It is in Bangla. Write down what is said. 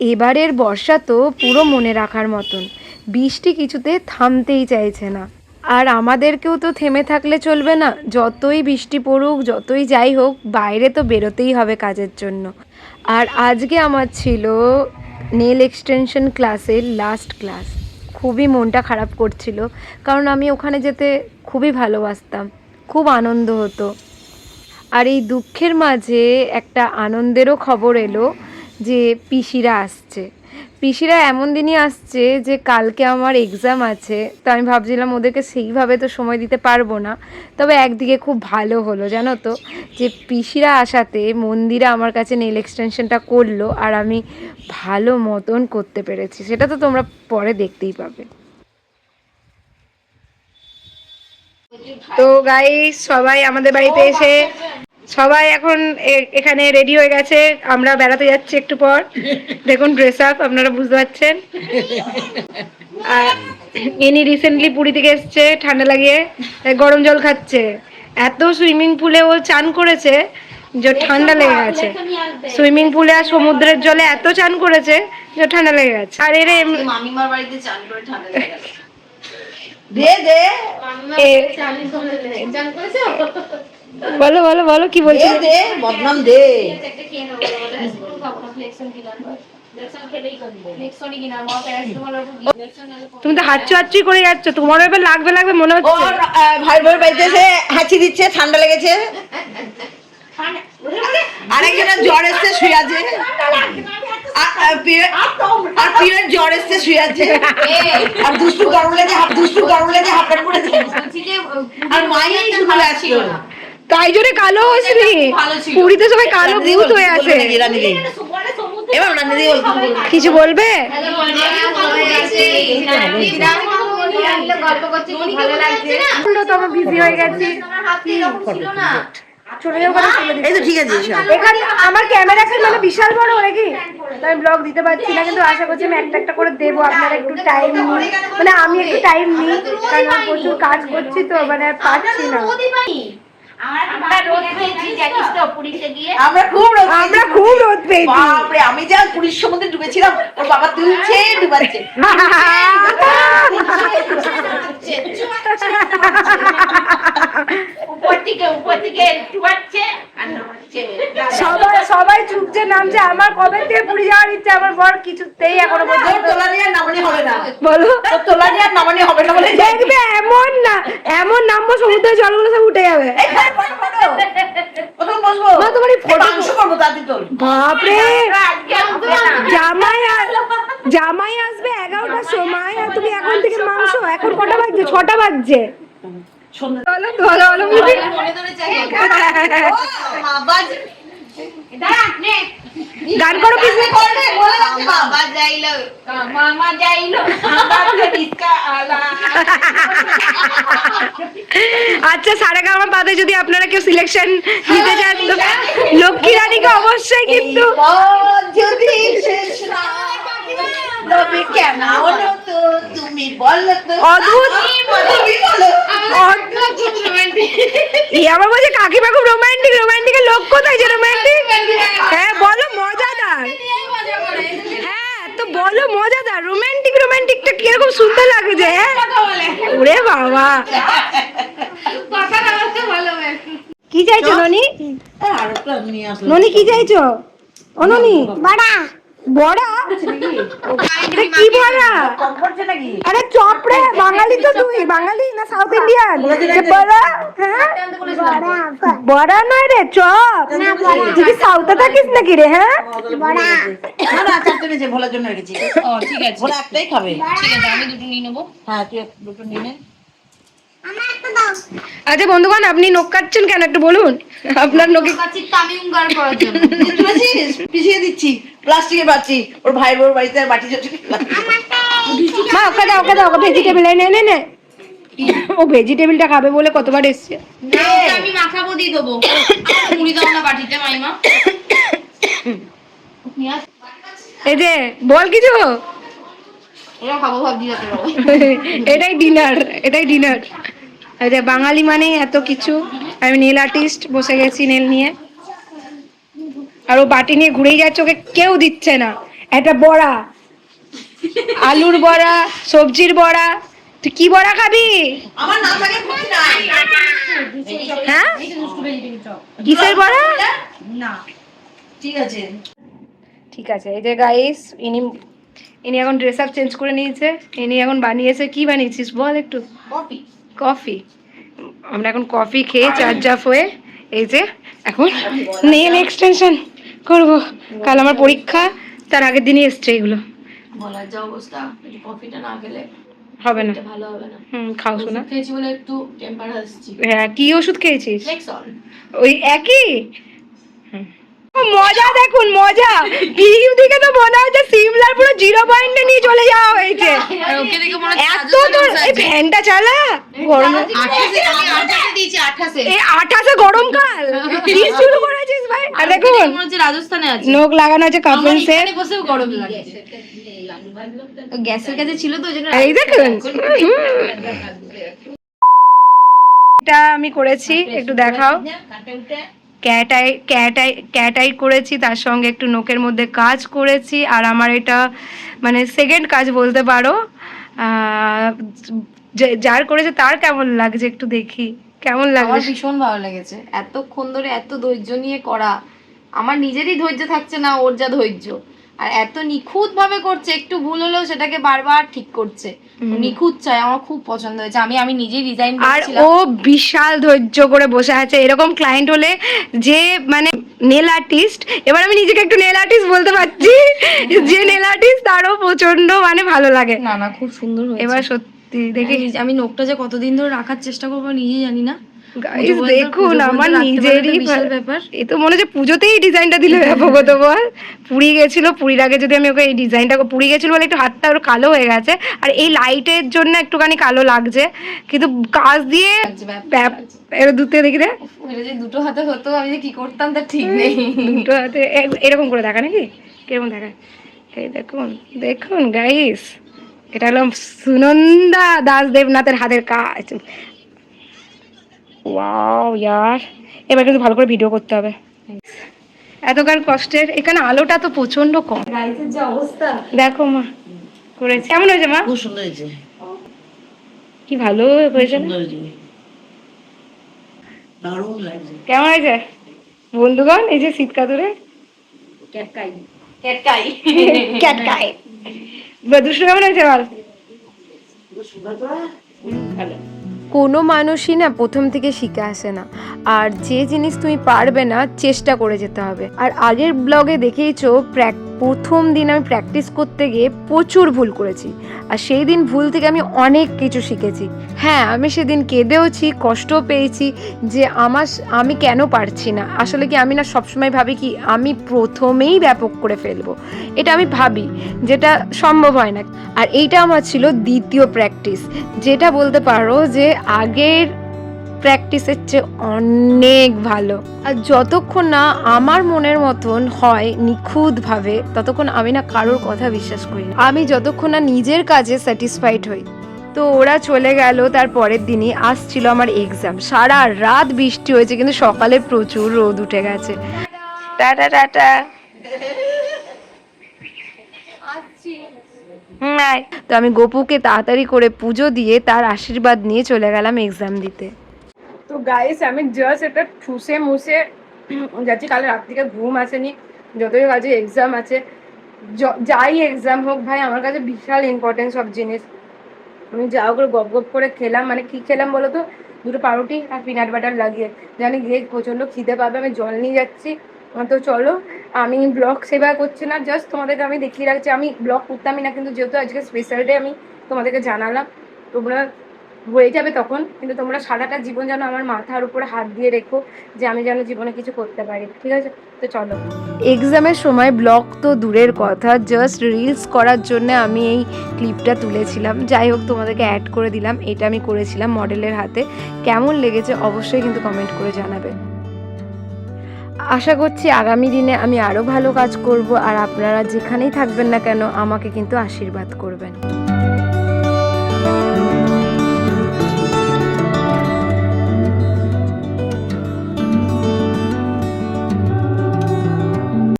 এবারের বর্ষা তো পুরো মনে রাখার মতন। বৃষ্টি কিছুতে থামতেই চাইছে না। আর আমাদেরকেও তো থেমে থাকলে চলবে না। যতই বৃষ্টি পড়ুক, যতই যাই হোক, বাইরে তো বেরোতেই হবে কাজের জন্য। আর আজকে আমার ছিল নেল এক্সটেনশন ক্লাসের লাস্ট ক্লাস। খুবই মনটা খারাপ করছিল, কারণ আমি ওখানে যেতে খুবই ভালোবাসতাম। খুব আনন্দ হতো। আর এই দুঃখের মাঝে একটা আনন্দেরও খবর এলো যে পিসিরা আসছে। পিসিরা এমন দিনই আসছে যে কালকে আমার এক্সাম আছে, তো আমি ভাবছিলাম ওদেরকে সেইভাবে তো সময় দিতে পারব না। তবে একদিকে খুব ভালো হলো, জানো তো, যে পিসিরা আসাতে মন্দিরা আমার কাছে নেল এক্সটেনশনটা করল আর আমি ভালো মতন করতে পেরেছি। সেটা তো তোমরা পরে দেখতেই পাবে। তো গাই সবাই আমাদের বাড়িতে এসে সবাই এখন এ- এখানে রেডি হয়ে গেছে। আমরা বেড়াতে যাচ্ছি একটু পর। দেখুন ড্রেস আপ আপনারা বুঝতে পারছেন। আর ইনি রিসেন্টলি পুরী থেকে এসছে ঠান্ডা লাগিয়ে গরম জল খাচ্ছে। এত সুইমিং পুলে ও চান করেছে যে ঠান্ডা লেগে গেছে। সুইমিং পুলে আর সমুদ্রের জলে এত চান করেছে যে ঠান্ডা লেগে গেছে। আর এর মামিমার বাড়িতে চান করে ঠান্ডা লেগে গেছে। দে দে। এ- বলো বলো বলো কি দে বলছো? দে বদনাম দে। তুমি তো হাঁচু হাঁচুই করে যাচ্ছ তোমার এবার লাগবে লাগবে মনে হচ্ছে। ওর ভাই বোর বাড়িতে এসে হাঁচি দিচ্ছে ঠান্ডা লেগেছে। আরেকজনের জ্বর এসছে শুয়ে আছে। আর- জ্বর এসছে শুয়ে আছে। আর দুষ্টু গরম লেগে হাফ দুষ্টু গরম লেগে হাফ প্যান্ট পরেছে আর মাই শুনে আসছিল তাই জন্য কালো হসনি পুরীতে সবাই কালো ভূত হয়ে আছে এবার। কিছু বলবে তো আমার বিজি হয়ে গেছি চলে যাও ওখানে চলে দিই। এই তো ঠিক আছে আমার ক্যামেরা মানে বিশাল বড় নাকি তাই ব্লগ দিতে পারছি না কিন্তু আশা করছি আমি একটা একটা করে দেবো আপনারা একটু টাইম নিন মানে আমি একটু টাইম নিই কারণ আমি প্রচুর কাজ করছি তো মানে আর পাচ্ছি না আমরা খুব আমরা খুব রোদ পেয়েছি। বাপরে আমি যা পুরীর সমুদ্রে ডুবেছিলাম ওর বাবা তুলছে ডুবাচ্ছে। উপর থেকে উপর থেকে ডুবাচ্ছে আর। সবাই সবাই চুপছে নামছে। আমার কবে থেকে পুরী যাওয়ার ইচ্ছা? আমার বর কিছুতেই এখনও পর্যন্ত তোলা নিয়ে নামানি হবে না। বলো। তোলা নিয়ে নামানি হবে না বলে দেখবে এমন না এমন নামবো সমুদ্রের জলগুলো সব উঠে যাবে। জামাই আসবে এগারোটার সময় আর তুমি এখন থেকে মাংস এখন কটা বাজছে? ছটা বাজছে। গান করো বাবা যাইলো। মামা যাইলো। আচ্ছা সাড়ে বাদে যদি আপনারা কেউ সিলেকশন নিতে চান লক্ষ্মী রানীকে অবশ্যই কিন্তু যদি কেন? তুমি বলো তো। অদ্ভুত। বলো আমার বলছে কাকিমা খুব রোমান্টিক রোমান্টিকের লোক কোথায় যে রোমান্টিক হ্যাঁ বলো মজাদার। হ্যাঁ তো বলো মজাদার। রোমান্টিক রোমান্টিকটা কীরকম সুন্দর লাগছে হ্যাঁ? ওরে বাবা। কি চাইছো ননি? আসলো ননি কি চাইছো? ও ননি বড়া। বড়া? কি বড়া? আরে চপ রে বাঙালি তো তুই বাঙালি না সাউথ ইন্ডিয়ান বড়া হ্যাঁ? বড়া নয় রে চপ। তুই কি সাউথে থাকিস নাকি রে হ্যাঁ? বড়া। না না চারটে নিয়েছে ভোলার জন্য রেখেছি ও ঠিক আছে। ভোলা একটাই খাবে। ঠিক আছে আমি দুটো নিয়ে নেব। হ্যাঁ তুই দুটো নিয়ে নে। আচ্ছা বন্ধুগণ আপনি নখ কাটছেন কেন একটু বলুন? আপনার উঙ্গার করার জন্য। পিছিয়ে দিচ্ছি প্লাস্টিকের ওর ভাই বোর বাড়িতে আর বাটি মা ওকে দাও ওকে দাও ওকে ভেজিটেবল নে নে নে ও ভেজিটেবলটা খাবে বলে কতবার এসছে। আমি মাখাবো দিয়ে দেবো। মুড়ি দাও না বাটিতে মাইমা। এই যে বল কিছু। এটাই ডিনার এটাই ডিনার যে বাঙালি মানেই এত কিছু। আমি নেল আর্টিস্ট বসে গেছি নেল নিয়ে। আর ও বাটি নিয়ে ঘুরেই যাচ্ছে ওকে কেউ দিচ্ছে না। একটা বড়া। আলুর বড়া সবজির বড়া। তুই কি বড়া খাবি? হ্যাঁ? কিসের বড়া? না। ঠিক আছে। ঠিক আছে এই যে গাইস ইনি ইনি এখন ড্রেস আপ চেঞ্জ করে নিয়েছে। ইনি এখন বানিয়েছে কি বানিয়েছিস বল একটু। কফি। আমরা এখন কফি খেয়ে চার্জাফ হয়ে এই যে এখন নেল এক্সটেনশন করব। কাল আমার পরীক্ষা তার আগের দিনই এসছে এগুলো। যা অবস্থা কফিটা না খেলে হবে না। ভালো হবে না। হুম খাও শোনা। খেয়েছি বলে একটু টেম্পার আসছি হ্যাঁ কি ওষুধ খেয়েছিস? ওই একই? মজা দেখুন মজা। ভিউ দিকে তো মনে হচ্ছে সিমলার পুরো জিরো পয়েন্টে নিয়ে চলে যাওয়া হয়েছে। ওকে দেখে মনে হচ্ছে এত তোর এই ফ্যানটা চালা? গরম আঠাশে আমি আঠাশে দিয়েছি আঠাশে। এই আঠাশে গরমকাল কি শুরু করেছিস ভাই? আর দেখুন মনে হচ্ছে রাজস্থানে আছে। নোক লাগানো আছে কাপলসের এখানে বসেও গরম লাগে গ্যাসের কাছে ছিল তো ওই জন্য এই দেখুন। এটা আমি করেছি একটু দেখাও। ক্যাটাই ক্যাটাই ক্যাটাই করেছি তার সঙ্গে একটু নোকের মধ্যে কাজ করেছি আর আমার এটা মানে সেকেন্ড কাজ বলতে পারো। যার করেছে তার কেমন লাগছে একটু দেখি। কেমন আমার লাগছে? ভীষণ ভালো লেগেছে। এতক্ষণ ধরে এত ধৈর্য নিয়ে করা। আমার নিজেরই ধৈর্য থাকছে না ওর যা ধৈর্য। আর এত নিখুঁত ভাবে করছে একটু ভুল হলেও সেটাকে বারবার ঠিক করছে। নিখুঁত চাই আমার খুব পছন্দ হয়েছে। আমি আমি নিজেই ডিজাইন আর ও বিশাল ধৈর্য করে বসে আছে। এরকম ক্লায়েন্ট হলে যে মানে নেল আর্টিস্ট এবার আমি নিজেকে একটু নেল আর্টিস্ট বলতে পারছি। যে নেল আর্টিস্ট তারও প্রচণ্ড মানে ভালো লাগে। না না খুব সুন্দর এবার সত্যি দেখে। দেখি আমি নোকটা যে কতদিন ধরে রাখার চেষ্টা করব নিজেই জানি না। Guys, দেখুন আমার নিজেরই ব্যাপার। এ তো মনে হচ্ছে পুজোতেই এই ডিজাইনটা দিলে ভগত বল। পুরী গেছিল পুরীর আগে যদি আমি ওকে এই ডিজাইনটা পুরী গেছিল বলে একটু হাতটা ওর কালো হয়ে গেছে। আর এই লাইটের জন্য একটুখানি কালো লাগছে। কিন্তু কাজ দিয়ে এর থেকে দেখি রে দুটো হাতে হতো আমি যে কি করতাম তার ঠিক নেই। দুটো হাতে এরকম করে দেখা নাকি? কীরকম দেখা এই দেখুন দেখুন গাইস এটা হলো সুনন্দা দাস দেবনাথের হাতের কাজ। ওয়াও ইয়ার এবার কিন্তু ভালো করে ভিডিও করতে হবে। এতকাল কষ্টের এখানে আলোটা তো প্রচণ্ড কম। যে অবস্থা। দেখো মা করেছে। কেমন হয়েছে মা? খুব সুন্দর হয়েছে। কি ভালো হয়েছে কেমন হয়েছে? বন্ধুগণ এই যে শীতকাতুরে। ক্যাটকাই। ক্যাটকাই। ক্যাটকাই। কোনো মানুষই না প্রথম থেকে শিখে আসে না। আর যে জিনিস তুমি পারবে না, চেষ্টা করে যেতে হবে। আর আগের ব্লগে দেখেইছো, প্র্যাক- প্রথম দিন আমি প্র্যাকটিস করতে গিয়ে প্রচুর ভুল করেছি। আর সেই দিন ভুল থেকে আমি অনেক কিছু শিখেছি। হ্যাঁ আমি সেদিন কেঁদেওছি, কষ্টও পেয়েছি যে আমার আমি কেন পারছি না? আসলে কি আমি না সবসময় ভাবি কি আমি প্রথমেই ব্যাপক করে ফেলব? এটা আমি ভাবি, যেটা সম্ভব হয় না। আর এইটা আমার ছিল দ্বিতীয় প্র্যাকটিস যেটা বলতে পারো যে আগের প্র্যাকটিসের চেয়ে অনেক ভালো। আর যতক্ষণ না আমার মনের মতন হয় নিখুঁতভাবে ততক্ষণ আমি না কারোর কথা বিশ্বাস করি না। আমি যতক্ষণ না নিজের কাজে স্যাটিসফাইড হই। তো ওরা চলে গেল তার পরের দিনই আসছিল আমার এক্সাম সারা রাত বৃষ্টি হয়েছে কিন্তু সকালে প্রচুর রোদ উঠে গেছে। Tata tata. তো আমি গোপুকে তাড়াতাড়ি করে পুজো দিয়ে তার আশীর্বাদ নিয়ে চলে গেলাম এক্সাম দিতে। গাইস আমি জাস্ট এটা ঠুসে মুসে যাচ্ছি। কাল রাত থেকে ঘুম আসেনি। যতই কাজে এক্সাম আছে। যাই এক্সাম হোক ভাই, আমার কাছে বিশাল ইম্পর্টেন্ট সব জিনিস। আমি যা করে গপ গপ করে খেলাম। মানে কি খেলাম বলো তো? দুটো পাউরুটি আর পিনাট বাটার লাগিয়ে। জানি গিয়ে প্রচণ্ড খিদে পাবে, আমি জল নিয়ে যাচ্ছি। তো চলো, আমি ব্লগ সেবা করছি না। জাস্ট তোমাদেরকে আমি দেখিয়ে রাখছি। আমি ব্লগ করতামই না, কিন্তু যেহেতু আজকে স্পেশাল ডে আমি তোমাদেরকে জানালাম। তোমরা হয়ে যাবে তখন, কিন্তু তোমরা সারাটা জীবন যেন আমার মাথার উপরে হাত দিয়ে রেখো যে আমি যেন জীবনে কিছু করতে পারি, ঠিক আছে? তো চলো। এক্সামের সময় ব্লগ তো দূরের কথা জাস্ট রিলস করার জন্য আমি এই ক্লিপটা তুলেছিলাম। যাই হোক, তোমাদেরকে অ্যাড করে দিলাম, এটা আমি করেছিলাম মডেলের হাতে। কেমন লেগেছে অবশ্যই কিন্তু কমেন্ট করে জানাবে। আশা করছি আগামী দিনে আমি আরও ভালো কাজ করব, আর আপনারা যেখানেই থাকবেন না কেন, আমাকে কিন্তু আশীর্বাদ করবেন।